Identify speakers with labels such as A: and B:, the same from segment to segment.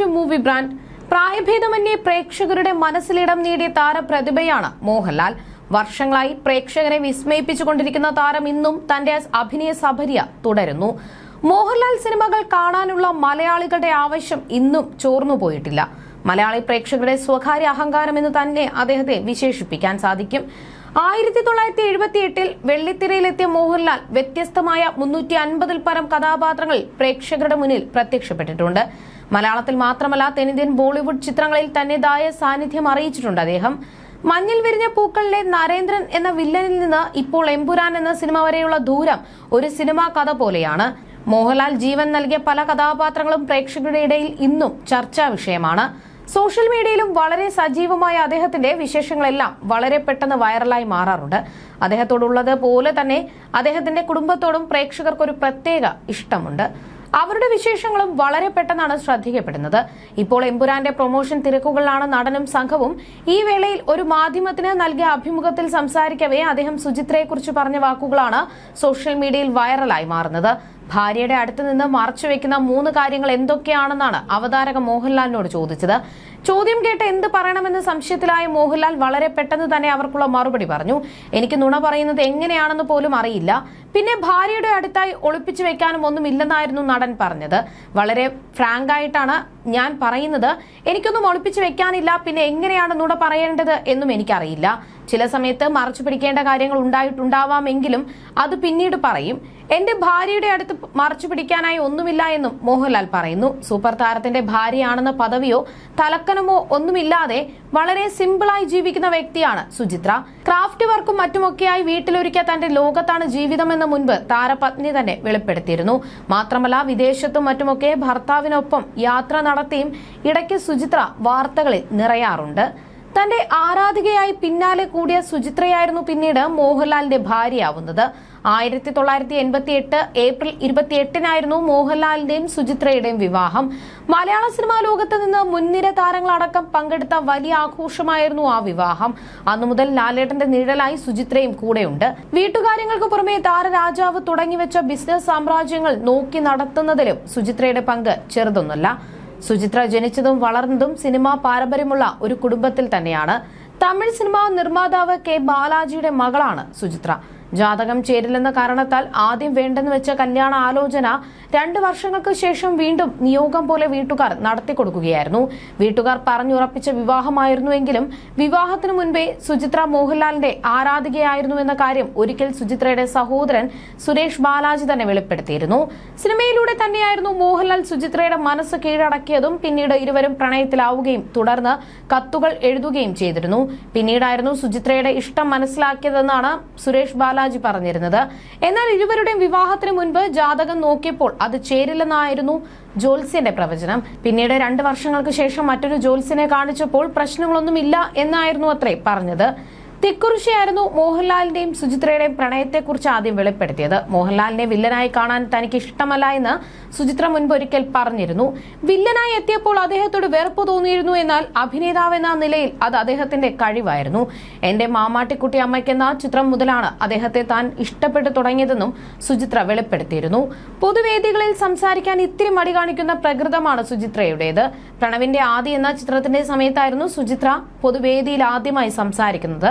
A: To movie brand പ്രായഭേദമന്യേ പ്രേക്ഷകരുടെ മനസ്സിലിടം നേടിയ താരപ്രതിഭയാണ് മോഹൻലാൽ. വർഷങ്ങളായി പ്രേക്ഷകരെ വിസ്മയിപ്പിച്ചുകൊണ്ടിരിക്കുന്ന താരം ഇന്നും തന്റെ അഭിനയ സഭര്യ തുടരുന്നു. മോഹൻലാൽ സിനിമകൾ കാണാനുള്ള മലയാളികളുടെ ആവശ്യം ഇന്നും ചോർന്നു പോയിട്ടില്ല. മലയാളി പ്രേക്ഷകരുടെ സ്വകാര്യ അഹങ്കാരം എന്ന് തന്നെ അദ്ദേഹത്തെ വിശേഷിപ്പിക്കാൻ സാധിക്കും. ആയിരത്തി തൊള്ളായിരത്തി എഴുപത്തി എട്ടിൽ വെള്ളിത്തിരയിലെത്തിയ മോഹൻലാൽ വ്യത്യസ്തമായ മുന്നൂറ്റി അൻപതിൽ പരം കഥാപാത്രങ്ങൾ പ്രേക്ഷകരുടെ മുന്നിൽ പ്രത്യക്ഷപ്പെട്ടിട്ടുണ്ട്. മലയാളത്തിൽ മാത്രമല്ല തെന്നിന്ത്യൻ ബോളിവുഡ് ചിത്രങ്ങളിൽ തന്നെതായ സാന്നിധ്യം അറിയിച്ചിട്ടുണ്ട് അദ്ദേഹം. മഞ്ഞിൽ വിരിഞ്ഞ പൂക്കളിലെ നരേന്ദ്രൻ എന്ന വില്ലനിൽ നിന്ന് ഇപ്പോൾ എമ്പുരാൻ എന്ന സിനിമ വരെയുള്ള ദൂരം ഒരു സിനിമാ കഥ പോലെയാണ്. മോഹൻലാൽ ജീവൻ നൽകിയ പല കഥാപാത്രങ്ങളും പ്രേക്ഷകരുടെ ഇടയിൽ ഇന്നും ചർച്ചാ വിഷയമാണ്. സോഷ്യൽ മീഡിയയിലും വളരെ സജീവമായ അദ്ദേഹത്തിന്റെ വിശേഷങ്ങളെല്ലാം വളരെ പെട്ടെന്ന് വൈറലായി മാറാറുണ്ട്. അദ്ദേഹത്തോടുള്ളത് പോലെ തന്നെ അദ്ദേഹത്തിന്റെ കുടുംബത്തോടും പ്രേക്ഷകർക്ക് ഒരു പ്രത്യേക ഇഷ്ടമുണ്ട്. അവരുടെ വിശേഷങ്ങളും വളരെ പെട്ടെന്നാണ് ശ്രദ്ധിക്കപ്പെടുന്നത് ഇപ്പോൾ എമ്പുരാന്റെ പ്രൊമോഷൻ തിരക്കുകളിലാണ് നടനും സംഘവും ഈ വേളയിൽ ഒരു മാധ്യമത്തിന് നൽകിയ അഭിമുഖത്തിൽ സംസാരിക്കവേ അദ്ദേഹം സുചിത്രയെക്കുറിച്ച് പറഞ്ഞ വാക്കുകളാണ് സോഷ്യൽ മീഡിയയിൽ വൈറലായി മാറുന്നത്. ഭാര്യയുടെ അടുത്ത് നിന്ന് മറച്ചു വെക്കുന്ന മൂന്ന് കാര്യങ്ങൾ എന്തൊക്കെയാണെന്നാണ് അവതാരക മോഹൻലാലിനോട് ചോദിച്ചത്. ചോദ്യം കേട്ട് എന്ത് പറയണമെന്ന് സംശയത്തിലായ മോഹൻലാൽ വളരെ പെട്ടെന്ന് തന്നെ അവർക്കുള്ള മറുപടി പറഞ്ഞു. എനിക്ക് നുണ പറയുന്നത് എങ്ങനെയാണെന്ന് പോലും അറിയില്ല. പിന്നെ ഭാര്യയുടെ അടുത്തായി ഒളിപ്പിച്ചു വെക്കാനും ഒന്നുമില്ലെന്നായിരുന്നു നടൻ പറഞ്ഞത്. വളരെ ഫ്രാങ്ക് ആയിട്ടാണ് ഞാൻ പറയുന്നത്. എനിക്കൊന്നും ഒളിപ്പിച്ചു വെക്കാനില്ല. പിന്നെ എങ്ങനെയാണ് നുണ പറയേണ്ടത് എന്നും എനിക്കറിയില്ല. ചില സമയത്ത് മറച്ചു പിടിക്കേണ്ട കാര്യങ്ങൾ ഉണ്ടായിട്ടുണ്ടാവാമെങ്കിലും അത് പിന്നീട് പറയും. എന്റെ ഭാര്യയുടെ അടുത്ത് മറച്ചു പിടിക്കാനായി ഒന്നുമില്ല എന്നും മോഹൻലാൽ പറയുന്നു. സൂപ്പർ താരത്തിന്റെ ഭാര്യയാണെന്ന പദവിയോ തലക്കനമോ ഒന്നുമില്ലാതെ വളരെ സിമ്പിളായി ജീവിക്കുന്ന വ്യക്തിയാണ് സുചിത്ര. ക്രാഫ്റ്റ് വർക്കും മറ്റുമൊക്കെയായി വീട്ടിലൊരുക്കിയ തന്റെ ലോകത്താണ് ജീവിതമെന്ന മുൻപ് താരപത്നി തന്നെ വെളിപ്പെടുത്തിയിരുന്നു. മാത്രമല്ല വിദേശത്തും മറ്റുമൊക്കെ ഭർത്താവിനൊപ്പം യാത്ര നടത്തിയും ഇടയ്ക്ക് സുചിത്ര വാർത്തകളിൽ നിറയാറുണ്ട്. തന്റെ ആരാധികയായി പിന്നാലെ കൂടിയ സുചിത്രയായിരുന്നു പിന്നീട് മോഹൻലാലിന്റെ ഭാര്യയാവുന്നത്. ആയിരത്തി തൊള്ളായിരത്തി എൺപത്തി എട്ട് ഏപ്രിൽ ഇരുപത്തിയെട്ടിനായിരുന്നു മോഹൻലാലിന്റെയും സുചിത്രയുടെയും വിവാഹം. മലയാള സിനിമാ ലോകത്ത് നിന്ന് മുൻനിര താരങ്ങളടക്കം പങ്കെടുത്ത വലിയ ആഘോഷമായിരുന്നു ആ വിവാഹം. അന്നു മുതൽ ലാലേട്ടന്റെ നിഴലായി സുചിത്രയും കൂടെയുണ്ട്. വീട്ടുകാര്യങ്ങൾക്ക് പുറമെ താരരാജാവ് തുടങ്ങിവെച്ച ബിസിനസ് സാമ്രാജ്യങ്ങൾ നോക്കി നടത്തുന്നതിലും സുചിത്രയുടെ പങ്ക് ചെറുതൊന്നുമല്ല. സുചിത്ര ജനിച്ചതും വളർന്നതും സിനിമാ പാരമ്പര്യമുള്ള ഒരു കുടുംബത്തിൽ തന്നെയാണ്. തമിഴ് സിനിമാ നിർമ്മാതാവ് കെ ബാലാജിയുടെ മകളാണ് സുചിത്ര. ജാതകം ചേരില്ലെന്ന കാരണത്താൽ ആദ്യം വേണ്ടെന്ന് വെച്ച കല്യാണ ആലോചന രണ്ടു വർഷങ്ങൾക്ക് ശേഷം വീണ്ടും നിയോഗം പോലെ വീട്ടുകാർ നടത്തിക്കൊടുക്കുകയായിരുന്നു. വീട്ടുകാർ പറഞ്ഞുറപ്പിച്ച വിവാഹമായിരുന്നുവെങ്കിലും വിവാഹത്തിനു മുൻപേ സുചിത്ര മോഹൻലാലിന്റെ ആരാധികയായിരുന്നു എന്ന കാര്യം ഒരിക്കൽ സുചിത്രയുടെ സഹോദരൻ സുരേഷ് ബാലാജി തന്നെ വെളിപ്പെടുത്തിയിരുന്നു. സിനിമയിലൂടെ തന്നെയായിരുന്നു മോഹൻലാൽ സുചിത്രയുടെ മനസ്സ് കീഴടക്കിയതും പിന്നീട് ഇരുവരും പ്രണയത്തിലാവുകയും തുടർന്ന് കത്തുകൾ എഴുതുകയും ചെയ്തിരുന്നു. പിന്നീടായിരുന്നു സുചിത്രയുടെ ഇഷ്ടം മനസ്സിലാക്കിയതെന്നാണ് സുരേഷ് ബാലാജി പറഞ്ഞിരുന്നത്. എന്നാൽ ഇരുവരുടെയും വിവാഹത്തിന് മുൻപ് ജാതകം നോക്കിയപ്പോൾ അത് ചേരില്ലെന്നായിരുന്നു ജോത്സ്യന്റെ പ്രവചനം. പിന്നീട് രണ്ട് വർഷങ്ങൾക്ക് ശേഷം മറ്റൊരു ജോത്സ്യനെ കാണിച്ചപ്പോൾ പ്രശ്നങ്ങളൊന്നുമില്ല എന്നായിരുന്നു അത്രേ പറഞ്ഞത്. തിക്കുറിശിയായിരുന്നു മോഹൻലാലിന്റെയും സുചിത്രയുടെയും പ്രണയത്തെക്കുറിച്ച് ആദ്യം വെളിപ്പെടുത്തിയത്. മോഹൻലാലിനെ വില്ലനായി കാണാൻ തനിക്ക് ഇഷ്ടമല്ല എന്ന് സുചിത്ര മുൻപ് ഒരിക്കൽ പറഞ്ഞിരുന്നു. വില്ലനായി എത്തിയപ്പോൾ അദ്ദേഹത്തോട് വെറുപ്പ് തോന്നിയിരുന്നു എന്നാൽ അഭിനേതാവ് എന്ന നിലയിൽ അത് അദ്ദേഹത്തിന്റെ കഴിവായിരുന്നു. എന്റെ മാമാട്ടിക്കുട്ടി അമ്മയ്ക്കെന്ന ചിത്രം മുതലാണ് അദ്ദേഹത്തെ താൻ ഇഷ്ടപ്പെട്ടു തുടങ്ങിയതെന്നും സുചിത്ര വെളിപ്പെടുത്തിയിരുന്നു. പൊതുവേദികളിൽ സംസാരിക്കാൻ ഇത്തിരി മടി കാണിക്കുന്ന പ്രകൃതമാണ് സുചിത്രയുടേത്. പ്രണവിന്റെ ആദി എന്ന ചിത്രത്തിന്റെ സമയത്തായിരുന്നു സുചിത്ര പൊതുവേദിയിൽ ആദ്യമായി സംസാരിക്കുന്നത്.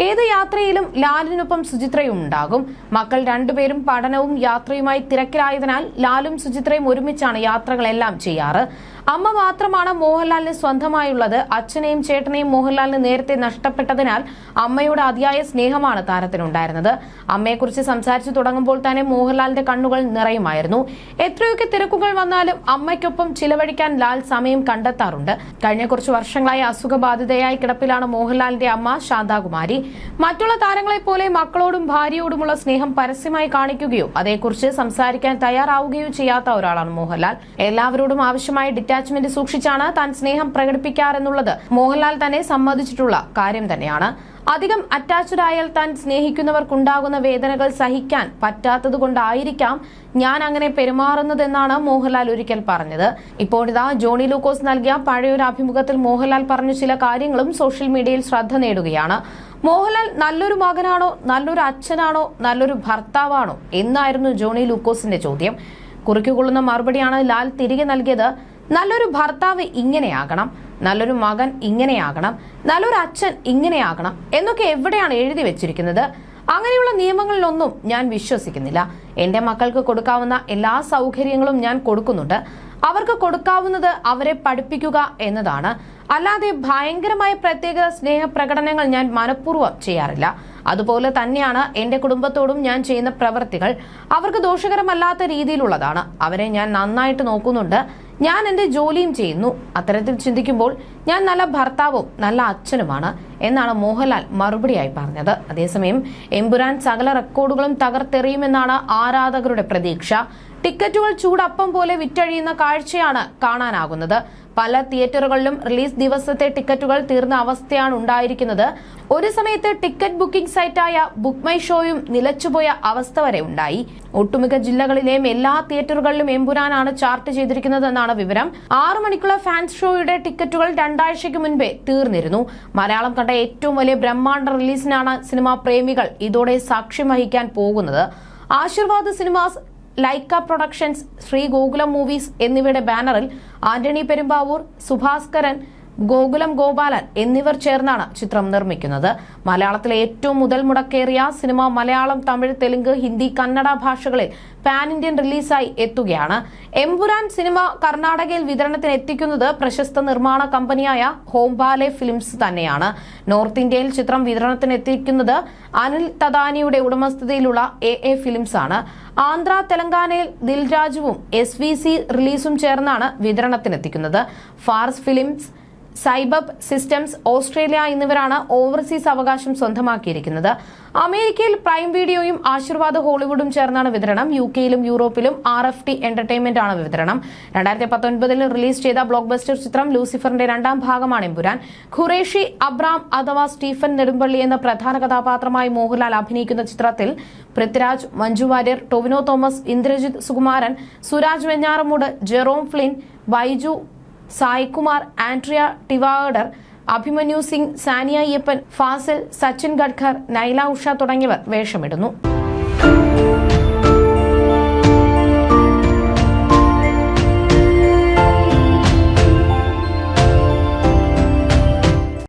A: ഏത് യാത്രയിലും ലാലിനൊപ്പം സുചിത്രയും ഉണ്ടാകും മക്കൾ രണ്ടുപേരും പഠനവും യാത്രയുമായി തിരക്കിലായതിനാൽ ലാലും സുചിത്രയും ഒരുമിച്ചാണ് യാത്രകളെല്ലാം ചെയ്യാറ്. അമ്മ മാത്രമാണ് മോഹൻലാലിന് സ്വന്തമായുള്ളത്. അച്ഛനെയും ചേട്ടനെയും മോഹൻലാലിന് നേരത്തെ നഷ്ടപ്പെട്ടതിനാൽ അമ്മയുടെ അതിയായ സ്നേഹമാണ് താരത്തിനുണ്ടായിരുന്നത്. അമ്മയെക്കുറിച്ച് സംസാരിച്ചു തുടങ്ങുമ്പോൾ തന്നെ മോഹൻലാലിന്റെ കണ്ണുകൾ നിറയുമായിരുന്നു. എത്രയൊക്കെ തിരക്കുകൾ വന്നാലും അമ്മയ്ക്കൊപ്പം ചിലവഴിക്കാൻ ലാൽ സമയം കണ്ടെത്താറുണ്ട്. കഴിഞ്ഞ കുറച്ച് വർഷങ്ങളായി അസുഖബാധിതയായി കിടപ്പിലാണ് മോഹൻലാലിന്റെ അമ്മ ശാന്താകുമാരി. മറ്റുള്ള താരങ്ങളെ പോലെ മക്കളോടും ഭാര്യയോടുമുള്ള സ്നേഹം പരസ്യമായി കാണിക്കുകയോ അതേക്കുറിച്ച് സംസാരിക്കാൻ തയ്യാറാവുകയോ ചെയ്യാത്ത ഒരാളാണ് മോഹൻലാൽ. എല്ലാവരോടും ആവശ്യമായ ഡിറ്റാച്ച്മെന്റ് സൂക്ഷിച്ചാണ് താൻ സ്നേഹം പ്രകടിപ്പിക്കാറെന്നുള്ളത്. മോഹൻലാൽ തന്നെ സമ്മതിച്ചിട്ടുള്ള കാര്യം തന്നെയാണ്. അധികം അറ്റാച്ച്ഡ് ആയാൽ താൻ സ്നേഹിക്കുന്നവർക്കുണ്ടാകുന്ന വേദനകൾ സഹിക്കാൻ പറ്റാത്തതുകൊണ്ടായിരിക്കാം ഞാൻ അങ്ങനെ പെരുമാറുന്നതെന്നാണ് മോഹൻലാൽ ഒരിക്കൽ പറഞ്ഞത്. ഇപ്പോഴിതാ ജോണി ലൂക്കോസ് നൽകിയ പഴയൊരു അഭിമുഖത്തിൽ മോഹൻലാൽ പറഞ്ഞ ചില കാര്യങ്ങളും സോഷ്യൽ മീഡിയയിൽ ശ്രദ്ധ നേടുകയാണ്. മോഹൻലാൽ നല്ലൊരു മകനാണോ നല്ലൊരു അച്ഛനാണോ നല്ലൊരു ഭർത്താവാണോ എന്നായിരുന്നു ജോണി ലൂക്കോസിന്റെ ചോദ്യം. കുറിക്കുകൊള്ളുന്ന മറുപടിയാണ് ലാൽ തിരികെ നൽകിയത്. നല്ലൊരു ഭർത്താവ് ഇങ്ങനെയാകണം. നല്ലൊരു മകൻ ഇങ്ങനെയാകണം നല്ലൊരു അച്ഛൻ ഇങ്ങനെയാകണം എന്നൊക്കെ എവിടെയാണ് എഴുതി വെച്ചിരിക്കുന്നത്? അങ്ങനെയുള്ള നിയമങ്ങളിലൊന്നും ഞാൻ വിശ്വസിക്കുന്നില്ല. എന്റെ മക്കൾക്ക് കൊടുക്കാവുന്ന എല്ലാ സൗകര്യങ്ങളും ഞാൻ കൊടുക്കുന്നുണ്ട്. അവർക്ക് കൊടുക്കാവുന്നത് അവരെ പഠിപ്പിക്കുക എന്നതാണ്. അല്ലാതെ ഭയങ്കരമായ പ്രത്യേക സ്നേഹപ്രകടനങ്ങൾ ഞാൻ മനഃപൂർവം ചെയ്യാറില്ല. അതുപോലെ തന്നെയാണ് എന്റെ കുടുംബത്തോടും ഞാൻ ചെയ്യുന്ന പ്രവൃത്തികൾ അവർക്ക് ദോഷകരമല്ലാത്ത രീതിയിലുള്ളതാണ്. അവരെ ഞാൻ നന്നായിട്ട് നോക്കുന്നുണ്ട്. ഞാൻ എന്റെ ജോലിയും ചെയ്യുന്നു. അത്തരത്തിൽ ചിന്തിക്കുമ്പോൾ ഞാൻ നല്ല ഭർത്താവും നല്ല അച്ഛനുമാണ് എന്നാണ് മോഹൻലാൽ മറുപടിയായി പറഞ്ഞത്. അതേസമയം എമ്പുരാൻ സകല റെക്കോർഡുകളും തകർത്തെറിയുമെന്നാണ് ആരാധകരുടെ പ്രതീക്ഷ. ടിക്കറ്റുകൾ ചൂടപ്പം പോലെ വിറ്റഴിയുന്ന കാഴ്ചയാണ് കാണാനാകുന്നത്. പല തിയേറ്ററുകളിലും റിലീസ് ദിവസത്തെ ടിക്കറ്റുകൾ തീർന്ന അവസ്ഥയാണ് ഉണ്ടായിരിക്കുന്നത്. ഒരു സമയത്ത് ടിക്കറ്റ് ബുക്കിംഗ് സൈറ്റായ ബുക്ക് മൈ ഷോയും നിലച്ചുപോയ അവസ്ഥ വരെ ഉണ്ടായി. ഒട്ടുമിക്ക ജില്ലകളിലെയും എല്ലാ തിയേറ്ററുകളിലും എമ്പുരാനാണ് ചാർട്ട് ചെയ്തിരിക്കുന്നതെന്നാണ് വിവരം. ആറു മണിക്കുള്ള ഫാൻസ് ഷോയുടെ ടിക്കറ്റുകൾ രണ്ടാഴ്ചയ്ക്ക് മുൻപേ തീർന്നിരുന്നു. മലയാളം കണ്ട ഏറ്റവും വലിയ ബ്രഹ്മാണ്ഡ റിലീസിനാണ് സിനിമാ പ്രേമികൾ ഇതോടെ സാക്ഷ്യം വഹിക്കാൻ പോകുന്നത്. Aashirvad Cinemas Lyca Productions Sree Gokulam Movies എന്നിവയുടെ ബാനറിൽ ആന്റണി പെരുമ്പാവൂർ സുഭാസ്കരൻ ഗോകുലം ഗോപാലൻ എന്നിവർ ചേർന്നാണ് ചിത്രം നിർമ്മിക്കുന്നത്. മലയാളത്തിലെ ഏറ്റവും മുതൽ മുടക്കേറിയ സിനിമ മലയാളം തമിഴ് തെലുങ്ക് ഹിന്ദി കന്നഡ ഭാഷകളിൽ പാൻ ഇന്ത്യൻ റിലീസായി എത്തുകയാണ്. എംപുരാൻ സിനിമ കർണാടകയിൽ വിതരണത്തിന് എത്തിക്കുന്നത് പ്രശസ്ത നിർമ്മാണ കമ്പനിയായ ഹോംബാലെ ഫിലിംസ് തന്നെയാണ്. നോർത്ത് ഇന്ത്യയിൽ ചിത്രം വിതരണത്തിന് എത്തിക്കുന്നത് അനിൽ തദാനിയുടെ ഉടമസ്ഥതയിലുള്ള എ എ ഫിലിംസ് ആണ് ആന്ധ്ര തെലങ്കാനയിൽ ദിൽരാജുവും എസ് വി സി റിലീസും ചേർന്നാണ് വിതരണത്തിനെത്തിക്കുന്നത്. ഫാർസ് ഫിലിംസ് സൈബബ് സിസ്റ്റംസ് ഓസ്ട്രേലിയ എന്നിവരാണ് ഓവർസീസ് അവകാശം സ്വന്തമാക്കിയിരിക്കുന്നത്. അമേരിക്കയിൽ പ്രൈം വീഡിയോയും ആശീർവാദ് ഹോളിവുഡും ചേർന്നാണ് വിതരണം. യു കെയിലും യൂറോപ്പിലും ആർ എഫ് ടി എന്റർടൈൻമെന്റ് ആണ് വിതരണം. രണ്ടായിരത്തി പത്തൊൻപതിൽ റിലീസ് ചെയ്ത ബ്ലോക്ക് ബസ്റ്റർ ചിത്രം ലൂസിഫറിന്റെ രണ്ടാം ഭാഗമാണ് എമ്പുരാൻ. ഖുറേഷി അബ്രാം അഥവാ സ്റ്റീഫൻ നെടുമ്പള്ളി എന്ന പ്രധാന കഥാപാത്രമായി മോഹൻലാൽ അഭിനയിക്കുന്ന ചിത്രത്തിൽ Prithviraj Manju Warrier Tovino Thomas Indrajith Sukumaran Suraj Venjaramoodu Jerome Flynn Baiju Saikumar Andrea Tivadar Abhimanyu Singh Saniya Iyappan Fazil Sachin Khedekar Nyla Usha തുടങ്ങിയവർ വേഷമിടുന്നു.